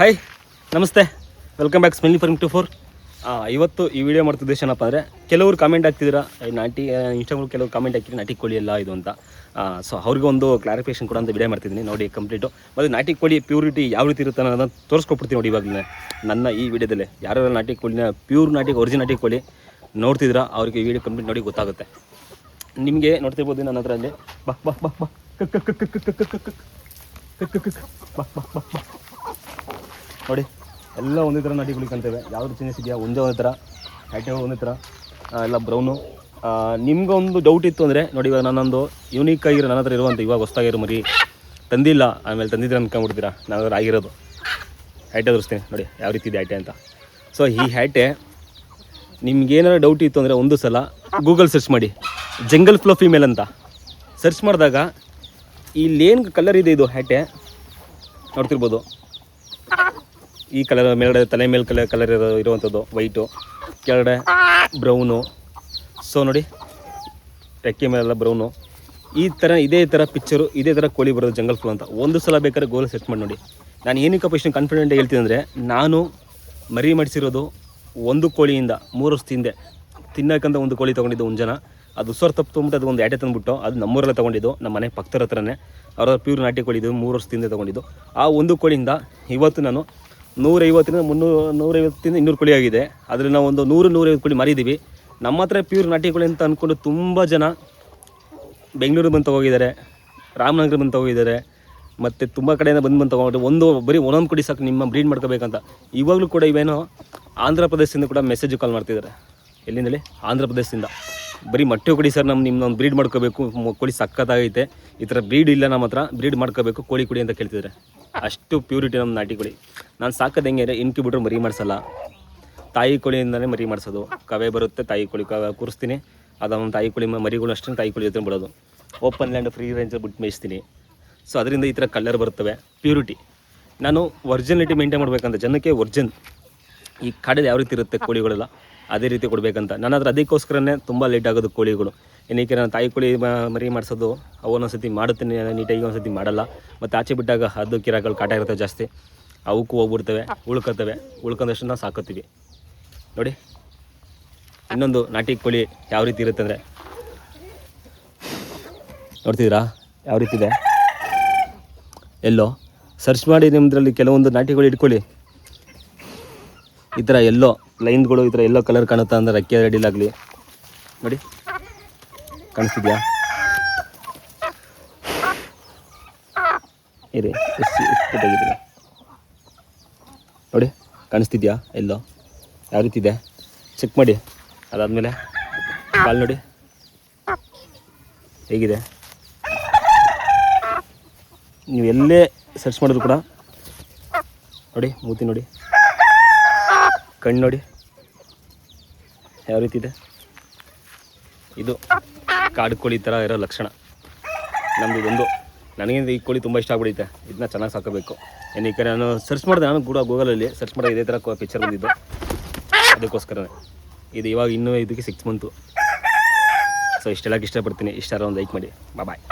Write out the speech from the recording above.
Hi ನಮಸ್ತೆ welcome back smelly farm two four ಇವತ್ತು ಈ ವಿಡಿಯೋ ಮಾಡ್ತಿದ್ದೆ ಏನಪ್ಪ ಅಂದರೆ ಕೆಲವರು ಕಾಮೆಂಟ್ ಹಾಕ್ತಿದ್ದೀರಾ ನಾಟಿ ಇನ್ಸ್ಟಾಗ್ರಾಮ್ ಕೆಲವರು ಕಾಮೆಂಟ್ ಹಾಕಿದ್ರೆ ನಾಟಿ ಕೋಳಿ ಎಲ್ಲ ಇದು ಅಂತ ಸೊ ಅವ್ರಿಗೆ ಒಂದು ಕ್ಲಾರಿಫಿಕೇಶನ್ ಕೂಡ ಅಂತ ವಿಡಿಯೋ ಮಾಡ್ತಿದ್ದೀನಿ ನೋಡಿ ಕಂಪ್ಲೀಟು ಮತ್ತು ನಾಟಿ ಕೋಳಿ ಪ್ಯೂರಿಟಿ ಯಾವ ರೀತಿ ಇರುತ್ತೆ ಅನ್ನೋದನ್ನ ತೋರಿಸ್ಕೊಡ್ತೀನಿ ನೋಡಿ ಇವಾಗಲೇ ನನ್ನ ಈ ವಿಡಿಯೋದಲ್ಲಿ ಯಾರು ನಾಟಿ ಕೋಳಿನ ಪ್ಯೂರ್ ನಾಟಿ ಒರಿಜಿನ್ ನಾಟಿ ಕೋಳಿ ನೋಡ್ತಿದ್ರ ಅವ್ರಿಗೆ ಈ ವಿಡಿಯೋ ಕಂಪ್ಲೀಟ್ ನೋಡಿ ಗೊತ್ತಾಗುತ್ತೆ ನಿಮಗೆ ನೋಡ್ತಿರ್ಬೋದು ನನ್ನ ಹತ್ರ ಅಲ್ಲಿ ಬಾ ಬಾ ಬಾ ಬಾ ಕಕ್ ಕಕ್ ಕಕ್ ಕಕ್ ಕಕ್ ಕಕ್ ಕಕ್ ಕಕ್ ಕಕ್ ಬಾ ಬಾ ಬಾ ಬಾ ನೋಡಿ, ಎಲ್ಲ ಒಂದೇ ಥರ ನಾಟಿ ಕಾಣ್ತೇವೆ ಯಾವ್ದು ಚೇಂಜಸ್ ಇದೆಯಾ? ಒಂದೇ ಒಂದೇ ಥರ. ಹೈಟೆ ಒಂದೇ ಥರ. ಎಲ್ಲ ಬ್ರೌನು ನಿಮ್ಗೊಂದು ಡೌಟ್ ಇತ್ತು ಅಂದರೆ ನೋಡಿ, ಇವಾಗ ನಾನೊಂದು ಯೂನಿಕ್ ಆಗಿರೋ ನನ್ನ ಹತ್ರ ಇರುವಂಥ ಇವಾಗ ಹೊಸ್ದಾಗಿರೋ ಮರಿ ತಂದಿಲ್ಲ. ಆಮೇಲೆ ತಂದಿದ್ರೆ ಅಂದ್ಕೊಂಡ್ಬಿಡ್ತೀರಾ ನಾನು ಆಗಿರೋದು. ಹ್ಯಾಟೆ ತೋರಿಸ್ತೀನಿ. ನೋಡಿ, ಯಾವ ರೀತಿ ಇದೆ ಹ್ಯಾಟೆ ಅಂತ. ಸೊ ಈ ಹ್ಯಾಟೆ ನಿಮ್ಗೇನಾದ್ರು ಡೌಟ್ ಇತ್ತು ಅಂದರೆ ಒಂದು ಸಲ ಗೂಗಲ್ ಸರ್ಚ್ ಮಾಡಿ. ಜಂಗಲ್ ಫ್ಲೋ ಫೀಮೇಲ್ ಅಂತ. ಸರ್ಚ್ ಮಾಡಿದಾಗ ಇಲ್ಲೇನು ಕಲರ್ ಇದೆ ಇದು ಹ್ಯಾಟೆ ನೋಡ್ತಿರ್ಬೋದು. ಈ ಕಲರ್ ಮೇಲ್ಗಡೆ ತಲೆ ಮೇಲೆ ಕಲರ್ ಕಲರ್ ಇರೋ, ಇರುವಂಥದ್ದು ವೈಟು. ಕೆಳಗಡೆ ಬ್ರೌನು. ಸೊ ನೋಡಿ, ರೆಕ್ಕೆ ಮೇಲೆಲ್ಲ ಬ್ರೌನು. ಈ ಥರ ಇದೇ ಥರ ಪಿಕ್ಚರು ಇದೇ ಥರ ಕೋಳಿ ಬರೋದು ಜಂಗಲ್ ಫ್ಲೋ ಅಂತ. ಒಂದು ಸಲ ಬೇಕಾದ್ರೆ ಗೋಲ್ ಸೆಟ್ ಮಾಡಿ ನೋಡಿ. ನಾನು ಏನಕ್ಕೆ ಇಷ್ಟು ಕಾನ್ಫಿಡೆಂಟ್ ಹೇಳ್ತೀನಿ ಅಂದರೆ, ನಾನು ಮರಿ ಮಾಡಿಸಿರೋದು ಒಂದು ಕೋಳಿಯಿಂದ, ಮೂರು ವರ್ಷ ಹಿಂದೆ. ತಿನ್ನಕ್ಕಂತ ಒಂದು ಕೋಳಿ ತೊಗೊಂಡಿದ್ದು ಒಂದು ಜನ. ಅದು ಉಸ್ವರ್ ತಪ್ಪು ತೊಗೊಂಬಿಟ್ಟು ಅದು ಒಂದು ಆಟೆ ತಂದುಬಿಟ್ಟು, ಅದು ನಮ್ಮೂರಲ್ಲ ತೊಗೊಂಡಿದ್ದು, ನಮ್ಮ ಮನೆ ಪಕ್ಕದ ಹತ್ರನೇ. ಅವರ ಪ್ಯೂರ್ ನಾಟಿ ಕೋಳಿ ಇದು, ಮೂರು ವರ್ಷದಿಂದ ತೊಗೊಂಡಿದ್ದು. ಆ ಒಂದು ಕೋಳಿಯಿಂದ ಇವತ್ತು ನಾನು ನೂರೈವತ್ತರಿಂದ ಮುನ್ನೂರು, ನೂರೈವತ್ತರಿಂದ ಇನ್ನೂರು ಕೋಳಿ ಆಗಿದೆ. ಅದರಲ್ಲಿ ನಾವು ಒಂದು ನೂರು, ನೂರೈವತ್ತು ಕೋಳಿ ಮಾರಿದೀವಿ. ನಮ್ಮ ಹತ್ರ ಪ್ಯೂರ್ ನಾಟಿ ಕೋಳಿ ಅಂತ ಅಂದ್ಕೊಂಡು ತುಂಬ ಜನ ಬೆಂಗಳೂರು ಬಂದು ಹೋಗಿದ್ದಾರೆ ರಾಮನಗರ ಬಂದು ಹೋಗಿದ್ದಾರೆ ಮತ್ತು ತುಂಬ ಕಡೆಯಿಂದ ಬಂದು ಬಂದು ತೊಗೊಂಡು ಒಂದು ಬರೀ ಒಂದೊಂದು ಕುಡಿ ಸಾಕು ನಿಮ್ಮ ಬ್ರೀಡ್ ಮಾಡ್ಕೋಬೇಕಂತ. ಇವಾಗಲೂ ಕೂಡ ಇವೇನೋ ಆಂಧ್ರ ಪ್ರದೇಶದಿಂದ ಕೂಡ ಮೆಸೇಜ್ ಕಾಲ್ ಮಾಡ್ತಿದ್ದಾರೆ. ಎಲ್ಲಿಂದಲೇ ಆಂಧ್ರ ಪ್ರದೇಶದಿಂದ. ಬರೀ ಮೊಟ್ಟೆ ಕೊಡಿ ಸರ್ ನಮ್ಮ ನಿಮ್ಮನ್ನೊಂದು ಬ್ರೀಡ್ ಮಾಡ್ಕೋಬೇಕು. ಕೋಳಿ ಸಕ್ಕತ್ತಾಗೈತೆ. ಈ ಥರ ಬ್ರೀಡ್ ಇಲ್ಲ ನಮ್ಮ ಹತ್ರ ಬ್ರೀಡ್ ಮಾಡ್ಕೋಬೇಕು, ಕೋಳಿ ಕುಡಿ ಅಂತ ಕೇಳ್ತಿದ್ದಾರೆ ಅಷ್ಟು ಪ್ಯೂರಿಟಿ ನಮ್ಮ ನಾಟಿ ಕೋಳಿ. ನಾನು ಸಾಕೋದು ಹೆಂಗೆ ಅಂದರೆ ಇನ್ಕ್ಯುಬಿಟ್ರ್ ಮರಿ ಮಾಡಿಸಲ್ಲ. ತಾಯಿ ಕೋಳಿಯಿಂದಲೇ ಮರಿ ಮಾಡಿಸೋದು. ಕವೆ ಬರುತ್ತೆ, ತಾಯಿ ಕೋಳಿ ಕ ಕೂರಿಸ್ತೀನಿ. ಅದೊಂದು ತಾಯಿ ಕೋಳಿ ಮರಿಗಳು ಅಷ್ಟೇ ತಾಯಿ ಕೋಳಿ ಜೊತೆ ಬಿಡೋದು. ಓಪನ್ ಲ್ಯಾಂಡ್ ಫ್ರೀ ರೇಂಜಲ್ಲಿ ಬಿಟ್ಟು ಮೇಯಿಸ್ತೀನಿ. ಸೊ ಅದರಿಂದ ಈ ಥರ ಕಲರ್ ಬರುತ್ತವೆ. ಪ್ಯೂರಿಟಿ ನಾನು ಒರ್ಜಿನಿಟಿ ಮೇಂಟೈನ್ ಮಾಡಬೇಕಂತ, ಜನಕ್ಕೆ ಒರ್ಜಿನ್ ಈ ಕಾಡಲ್ಲಿ ಯಾವ ರೀತಿ ಇರುತ್ತೆ ಕೋಳಿಗಳೆಲ್ಲ, ಅದೇ ರೀತಿ ಕೊಡಬೇಕಂತ. ನನ್ನ ಹತ್ರ ಅದಕ್ಕೋಸ್ಕರನೇ ತುಂಬ ಲೇಟ್ ಆಗೋದು ಕೋಳಿಗಳು. ಏನಕ್ಕೆ ನಾನು ತಾಯಿ ಕೋಳಿ ಮರಿ ಮಾಡಿಸೋದು ಅವನೊಂದು ಸತಿ ಮಾಡುತ್ತೇನೆ ನೀಟಾಗಿ ಒಂದು ಸತಿ ಮಾಡಲ್ಲ. ಮತ್ತು ಆಚೆ ಬಿಟ್ಟಾಗ ಅದು ಕಿರಾಗಳು ಕಾಟ ಇರ್ತವೆ ಜಾಸ್ತಿ. ಅವಕ್ಕೂ ಹೋಗ್ಬಿಡ್ತವೆ ಉಳ್ಕೊತವೆ ಉಳ್ಕೊಂಡಷ್ಟು ನಾವು ಸಾಕೋತೀವಿ ನೋಡಿ, ಇನ್ನೊಂದು ನಾಟಿ ಕೋಳಿ ಯಾವ ರೀತಿ ಇರುತ್ತೆ ಅಂದರೆ. ನೋಡ್ತಿದ್ದೀರಾ? ಯಾವ ರೀತಿ ಇದೆ? ಎಲ್ಲೋ. ಸರ್ಚ್ ಮಾಡಿ ನಿಮ್ಮದ್ರಲ್ಲಿ ಕೆಲವೊಂದು ನಾಟಿ ಕೋಳಿ ಇಟ್ಕೊಳ್ಳಿ. ಈ ಥರ ಎಲ್ಲೋ ಲೈನ್ಗಳು ಈ ಥರ ಎಲ್ಲೋ ಕಲರ್ ಕಾಣುತ್ತಾ ಅಂದರೆ ರೆಕ್ಕೆ ರೆಡಿಲಾಗಲಿ ನೋಡಿ. ಕಾಣಿಸ್ತಿದ್ಯಾ? ಇರಿ ಎಷ್ಟು ನೋಡಿ, ಕಾಣಿಸ್ತಿದ್ಯಾ ಎಲ್ಲೋ? ಯಾವ ರೀತಿ ಇದೆ? ಚೆಕ್ ಮಾಡಿ. ಅದಾದಮೇಲೆ ಕಾಲು ನೋಡಿ. ಹೇಗಿದೆ? ನೀವು ಎಲ್ಲೇ ಸರ್ಚ್ ಮಾಡಿದ್ರು ಕೂಡ ನೋಡಿ, ಮೂತಿ ನೋಡಿ. ಕಣ್ಣು ನೋಡಿ ಯಾವ ರೀತಿ ಇದೆ? ಇದು ಕಾಡು ಕೋಳಿ ಥರ ಇರೋ ಲಕ್ಷಣ. ನಮ್ಮದು ಇದೊಂದು. ನನಗಿಂತ ಈ ಕೋಳಿ ತುಂಬ ಇಷ್ಟ ಆಗ್ಬಿಡುತ್ತೆ ಇದನ್ನ ಚೆನ್ನಾಗಿ ಸಾಕಬೇಕು ಕಡೆ ನಾನು ಸರ್ಚ್ ಮಾಡಿದೆ, ನಾನು ಕೂಡ ಗೂಗಲಲ್ಲಿ ಸರ್ಚ್ ಮಾಡಿದೆ, ಇದೇ ಥರ ಪಿಕ್ಚರ್ ಬಂದಿದ್ದು. ಅದಕ್ಕೋಸ್ಕರನೇ. ಇದು ಇವಾಗ ಇನ್ನೂ ಇದಕ್ಕೆ ಸಿಕ್ಸ್ ಮಂತು ಸೊ ಇಷ್ಟೆಲ್ಲ ಇಷ್ಟಪಡ್ತೀನಿ. ಇಷ್ಟಾರ ಒಂದು ಲೈಕ್ ಮಾಡಿ. ಬಾಯ್